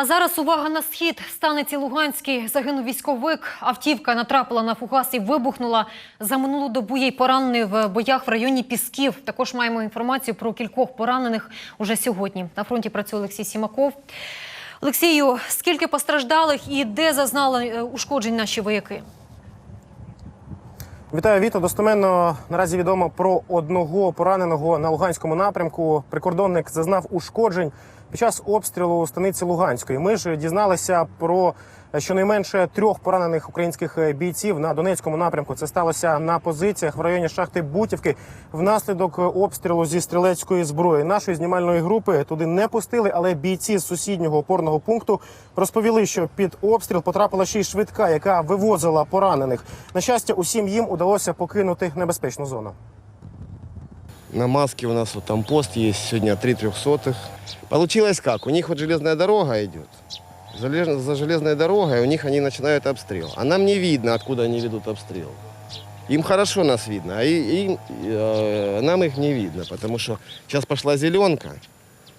А зараз увага на схід. Станиці Луганській загинув військовик. Автівка натрапила на фугас і вибухнула. За минулу добу їй поранений в боях в районі Пісків. Також маємо інформацію про кількох поранених уже сьогодні. На фронті працює Олексій Сімаков. Олексію, скільки постраждалих і де зазнали е, ушкоджень наші вояки? Вітаю, Віто. Достоменно наразі відомо про одного пораненого на Луганському напрямку. Прикордонник зазнав ушкоджень під час обстрілу станиці Луганської. Ми ж дізналися про щонайменше трьох поранених українських бійців на Донецькому напрямку. Це сталося на позиціях в районі шахти Бутівки внаслідок обстрілу зі стрілецької зброї. Нашої знімальної групи туди не пустили, але бійці з сусіднього опорного пункту розповіли, що під обстріл потрапила ще й швидка, яка вивозила поранених. На щастя, усім їм удалося покинути небезпечну зону. На Маске у нас вот там пост есть, сегодня три трехсотых. Получилось как? У них вот железная дорога идет. За железной дорогой у них они начинают обстрел. А нам не видно, откуда они ведут обстрел. Им хорошо нас видно, а им, э, нам их не видно, потому что сейчас пошла зеленка,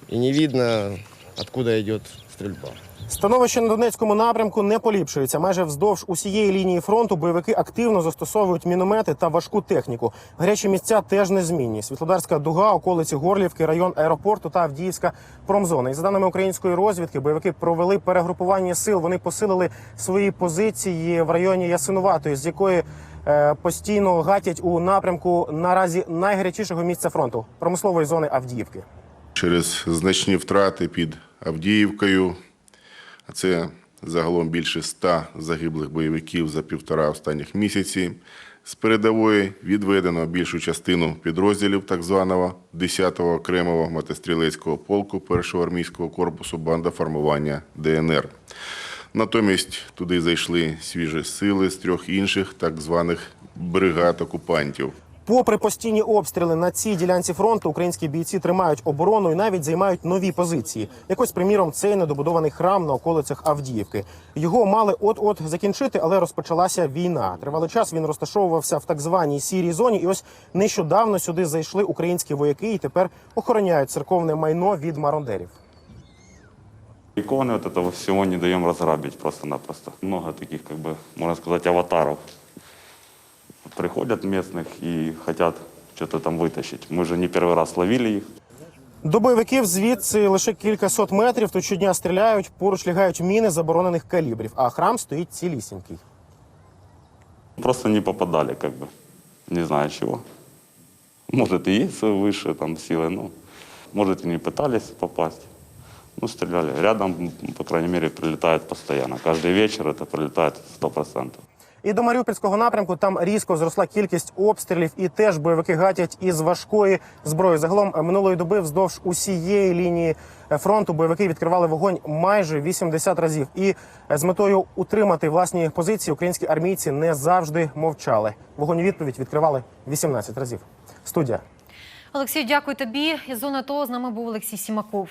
и не видно, откуда идет стрельба. Становище на Донецькому напрямку не поліпшується. Майже вздовж усієї лінії фронту бойовики активно застосовують міномети та важку техніку. Гарячі місця теж незмінні. Світлодарська дуга, околиці Горлівки, район аеропорту та Авдіївська промзона. І за даними української розвідки, бойовики провели перегрупування сил. Вони посилили свої позиції в районі Ясинуватої, з якої е, постійно гатять у напрямку наразі найгарячішого місця фронту промислової зони Авдіївки. через значні втрати під Авдіївкою. Це загалом більше ста загиблих бойовиків за півтора останніх місяці. З передової відведено більшу частину підрозділів так званого 10-го окремого мотострілецького полку 1-го армійського корпусу банда формування ДНР. Натомість туди зайшли свіжі сили з трьох інших так званих бригад окупантів. Попри постійні обстріли на цій ділянці фронту, українські бійці тримають оборону і навіть займають нові позиції. Якось, приміром, цей недобудований храм на околицях Авдіївки. Його мали от-от закінчити, але розпочалася війна. Тривалий час він розташовувався в так званій сірій зоні. І ось нещодавно сюди зайшли українські вояки і тепер охороняють церковне майно від марондерів. Иконы вот этого всего не даем разграбить просто-напросто. Много таких, как бы, можно сказать, аватаров. Приходят местных и хотят что-то там вытащить. Мы же не первый раз ловили их. До бойовиків звідси лише кілька сот метрів. Тут щодня стріляють, поруч лягають міни заборонених калібрів, а храм стоїть цілісінький. Просто не попадали, как бы. Не знаю чего. Может, и есть высшие там силы, ну, может, и не пытались попасть. Ну, стреляли. Рядом, по крайней мере, прилетает постоянно. Каждый вечер это прилетает 100%. І до Маріупольського напрямку там різко зросла кількість обстрілів, і теж бойовики гатять із важкої зброї. Загалом е, минулої доби вздовж усієї лінії е, фронту бойовики відкривали вогонь майже 80 разів. І е, з метою утримати власні позиції українські армійці не завжди мовчали. Вогонь відповідь відкривали 18 разів. Студія. Олексію, дякую тобі. Із зони АТО з нами був Олексій Сімаков.